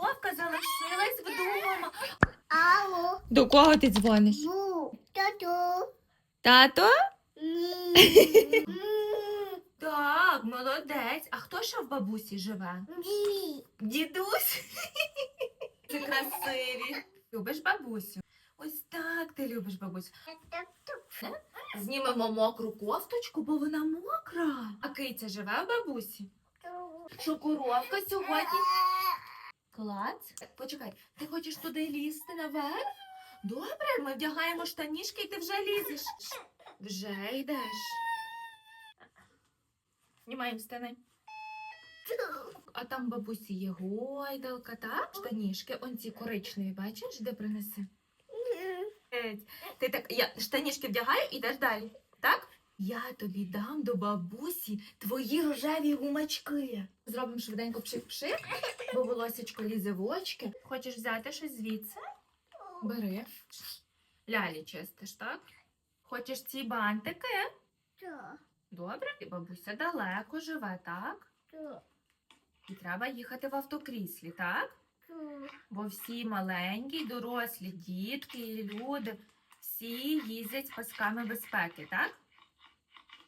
коровка залишилась вдома. Алло, До кого ти дзвониш? бу, тату. Тато? Ні. Так, молодець. А хто ще в бабусі живе? ні. Дідусь. Ти красиві. Любиш бабусю? Ось так ти любиш бабусю. Знімемо мокру кофточку, бо вона мокра. А киця живе в бабусі? Що коровка сьогодні? Клац. Почекай, ти хочеш туди лізти наверх? Добре, ми вдягаємо штанішки і ти вже лізеш. Вже йдеш. Знімаємо стени. А там бабусі є гойдалка, так? Штанішки, он ці коричневі, бачиш, де принеси? Ти так, я штанішки вдягаю і йдеш далі, так? Я тобі дам до бабусі твої рожеві гумачки. Зробимо швиденько пшик-пшик, бо волосечко лізе в очки. Хочеш взяти щось звідси? Бери. Лялі чистиш, так? Хочеш ці бантики? Так, Добре, і бабуся далеко живе, так? так, І треба їхати в автокріслі, так? так. Бо всі маленькі, дорослі, дітки і люди, всі їздять з пасками безпеки, так?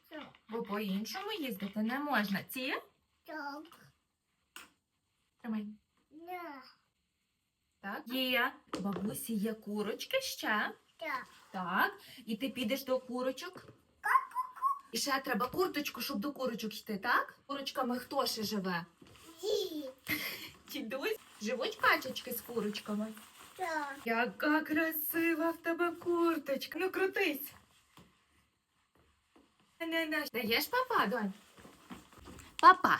Так, Бо по-іншому їздити не можна. Ці? так. Є. Бабусі є курочки ще. так. Так. І ти підеш до курочок. І ще треба курточку, щоб до курочок йти, так? Курочками хто ще живе? Ні. Дідусь. Живуть качечки з курочками. Так. Яка красива в тебе курточка. Ну крутись. Не, не. Даєш папа, донь? Папа.